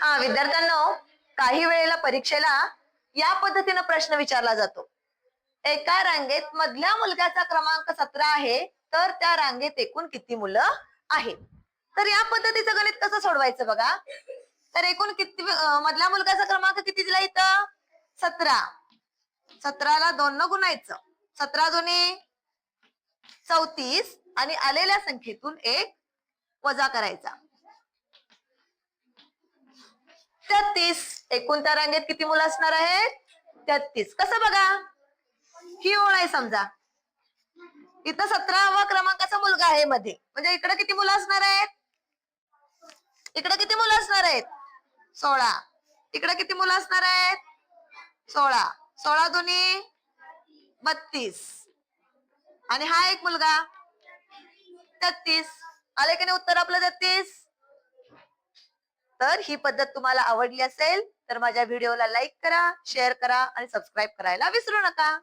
हा विद्यार्थ्यांना काही वेळेला परीक्षेला या पद्धतीनं प्रश्न विचारला जातो. एका रांगेत मधल्या मुलग्याचा क्रमांक सतरा आहे तर त्या रांगेत एकूण किती मुलं आहेत? तर या पद्धतीचं गणित कसं सोडवायचं बघा? तर एकूण किती मधल्या मुलगाचा क्रमांक किती दिला इथं? सतरा. सतराला दोन न गुणायचं. सतरा दोन्ही चौतीस आणि आलेल्या संख्येतून एक वजा करायचा. तेहतीस. एकूण त्या रांगेत किती मुलं असणार आहेत? तेहतीस. कसं बघा? ही ओळ आहे समजा. इथं सतरावा क्रमांकाचा मुलगा आहे मध्ये. म्हणजे इकडे किती मुलं असणार आहेत? इकडे किती मुलं असणार आहेत? सोळा. इकडे किती मुलं असणार आहेत? सोळा. सोळा दोन्ही बत्तीस. आणि हा एक मुलगा. तेहतीस. आले की नाही उत्तर आपलं तेहतीस? तर ही पद्धत तुम्हाला आवडली असेल तर माझ्या व्हिडिओला लाईक करा शेअर करा आणि सबस्क्राईब करायला विसरू नका.